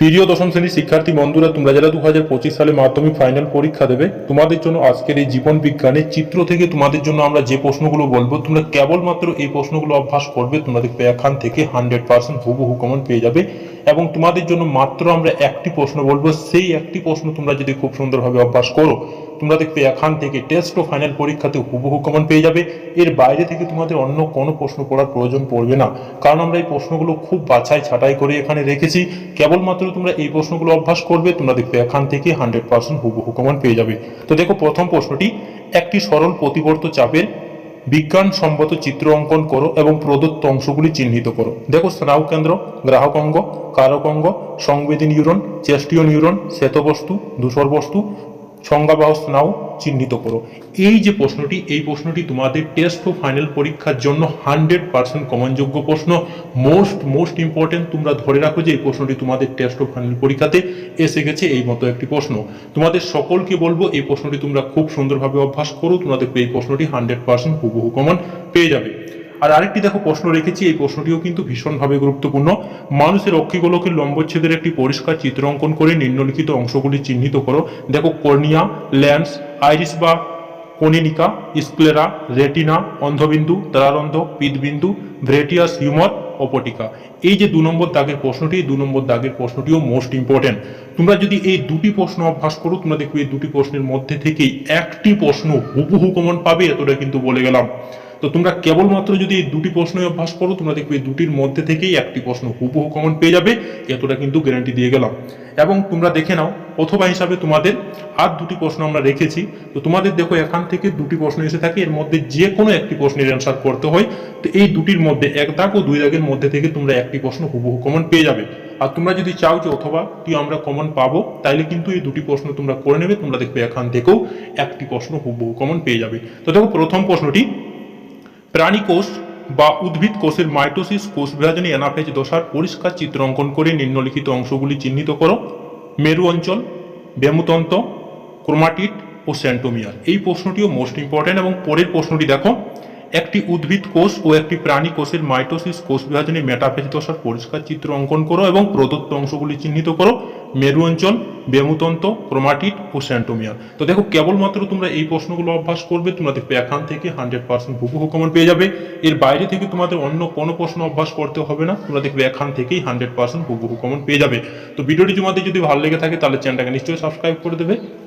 প্রিয় দশম শ্রেণির শিক্ষার্থী বন্ধুরা, তোমরা যারা দু হাজার পঁচিশ সালে মাধ্যমিক ফাইনাল পরীক্ষা দেবে, তোমাদের জন্য আজকের এই জীবন বিজ্ঞানের চিত্র থেকে তোমাদের জন্য আমরা যে প্রশ্নগুলো বলব, তোমরা কেবলমাত্র এই প্রশ্নগুলো অভ্যাস করবে তোমাদের এখান থেকে হান্ড্রেড পার্সেন্ট হুবহু কমন পেয়ে যাবে। এবং তোমাদের জন্য মাত্র আমরা একটি প্রশ্ন বলব। সেই একটি প্রশ্ন তোমরা যদি খুব সুন্দরভাবে অভ্যাস করো, তোমরা দেখবে এখান থেকে টেস্ট ও ফাইনাল পরীক্ষাতে হুবহু কমন পেয়ে যাবে। এর বাইরে থেকে তোমাদের অন্য কোনো প্রশ্ন পড়ার প্রয়োজন পড়বে না। কারণ আমরা এই প্রশ্নগুলো খুব বাছাই ছাঁটাই করে এখানে রেখেছি। কেবলমাত্র তোমরা এই প্রশ্নগুলো অভ্যাস করবে, তোমরা দেখবে এখান থেকে হান্ড্রেড পার্সেন্ট হুবহু কমন পেয়ে যাবে। তো দেখো প্রথম প্রশ্নটি, একটি সরল প্রতিবর্ত চাপের বিজ্ঞানসম্মত চিত্র অঙ্কন করো এবং প্রদত্ত অংশগুলি চিহ্নিত করো। দেখো স্নায়ু কেন্দ্র, গ্রাহক অঙ্গ, কারক অঙ্গ, সংবেদী নিউরন, চেষ্টীয় নিউরন, শ্বেতবস্তু, ধূসর বস্তু সংজ্ঞাবাহ স্নায়ু চিহ্নিত করো। এই যে প্রশ্নটি, এই প্রশ্নটি তোমাদের টেস্ট ও ফাইনাল পরীক্ষার জন্য হান্ড্রেড পার্সেন্ট কমনযোগ্য প্রশ্ন। মোস্ট মোস্ট ইম্পর্টেন্ট তোমরা ধরে রাখো যে এই প্রশ্নটি তোমাদের টেস্ট ও ফাইনাল পরীক্ষাতে এসে গেছে এই মতো একটি প্রশ্ন। তোমাদের সকলকে বলব, এই প্রশ্নটি তোমরা খুব সুন্দরভাবে অভ্যাস করো, তোমাদের এই প্রশ্নটি হান্ড্রেড পার্সেন্ট হুবহু কমন পেয়ে যাবে। আর আরেকটি দেখো প্রশ্ন রেখেছি, এই প্রশ্নটিও কিন্তু ভীষণভাবে গুরুত্বপূর্ণ। মানুষের অক্ষিগোলকের লম্বচ্ছেদের একটি পরিষ্কার চিত্র অঙ্কন করে নিম্নলিখিত অংশগুলি চিহ্নিত করো। দেখো কর্নিয়া ল্যান্স আইরিস বা কনিনিকা স্ক্লেরা, রেটিনা, অন্ধবিন্দু তারারন্ধ পিতবিন্দু, ভ্রেটিয়াস, হিউমার, অপটিকা। এই যে দু নম্বর দাগের প্রশ্নটি দু নম্বর দাগের প্রশ্নটিও মোস্ট ইম্পর্টেন্ট। তোমরা যদি এই দুটি প্রশ্ন অভ্যাস করো, তোমরা দেখবে এই দুটি প্রশ্নের মধ্যে থেকেই একটি প্রশ্ন হুবহু কমন পাবে, এতটা কিন্তু বলে গেলাম। তো তোমরা কেবলমাত্র যদি এই দুটি প্রশ্নই অভ্যাস করো, তোমরা দেখবে এই দুটির মধ্যে থেকেই একটি প্রশ্ন হুবহু কমন পেয়ে যাবে, এতটা কিন্তু গ্যারান্টি দিয়ে গেলাম। এবং তোমরা দেখে নাও অথবা হিসাবে তোমাদের আর দুটি প্রশ্ন আমরা রেখেছি। তো তোমাদের দেখো, এখান থেকে দুটি প্রশ্ন এসে থাকে, এর মধ্যে যে কোনো একটি প্রশ্নের অ্যান্সার করতে হয়। তো এই দুটির মধ্যে, এক দাগ ও দুই দাগের মধ্যে থেকে তোমরা একটি প্রশ্ন হুবহু কমন পেয়ে যাবে। আর তোমরা যদি চাও যে অথবা কি আমরা কমন পাবো, তাইলে কিন্তু এই দুটি প্রশ্ন তোমরা করে নেবে, তোমরা দেখবে এখান থেকেও একটি প্রশ্ন হুবহু কমন পেয়ে যাবে। তো দেখো, প্রথম প্রশ্নটি প্রাণী কোষ বা উদ্ভিদ কোষের মাইটোসিস কোষ বিভাজনে এনাফেজ দশার পরিষ্কার চিত্র অঙ্কন করে নিম্নলিখিত অংশগুলি চিহ্নিত করো। মেরু অঞ্চল, বেমুতন্ত, ক্রোমাটিড ও স্যান্টোমিয়ার। এই প্রশ্নটিও মোস্ট ইম্পর্ট্যান্ট এবং পরের প্রশ্নটি দেখো। একটি উদ্ভিদ কোষ ও একটি প্রাণী কোষের মাইটোসিস কোষ বিভাজনে মেটাফেজ দশার পরিষ্কার চিত্র অঙ্কন করো এবং প্রদত্ত অংশগুলি চিহ্নিত করো। মেরু অঞ্চল বেমুতন্ত, ক্রোমাটিড ও স্যান্টোমিয়ার তো দেখো, কেবলমাত্র তোমরা এই প্রশ্নগুলো অভ্যাস করবে, তোমরা দেখবে এখান থেকে হান্ড্রেড পার্সেন্ট হুবহু কমন পেয়ে যাবে। এর বাইরে থেকে তোমাদের অন্য কোনো প্রশ্ন অভ্যাস করতে হবে না, তোমরা দেখবে এখান থেকেই হান্ড্রেড পার্সেন্ট হুবহু কমন পেয়ে যাবে। তো ভিডিওটি তোমাদের যদি ভালো লেগে থাকে, তাহলে চ্যানেলটাকে নিশ্চয়ই সাবস্ক্রাইব করে দেবে।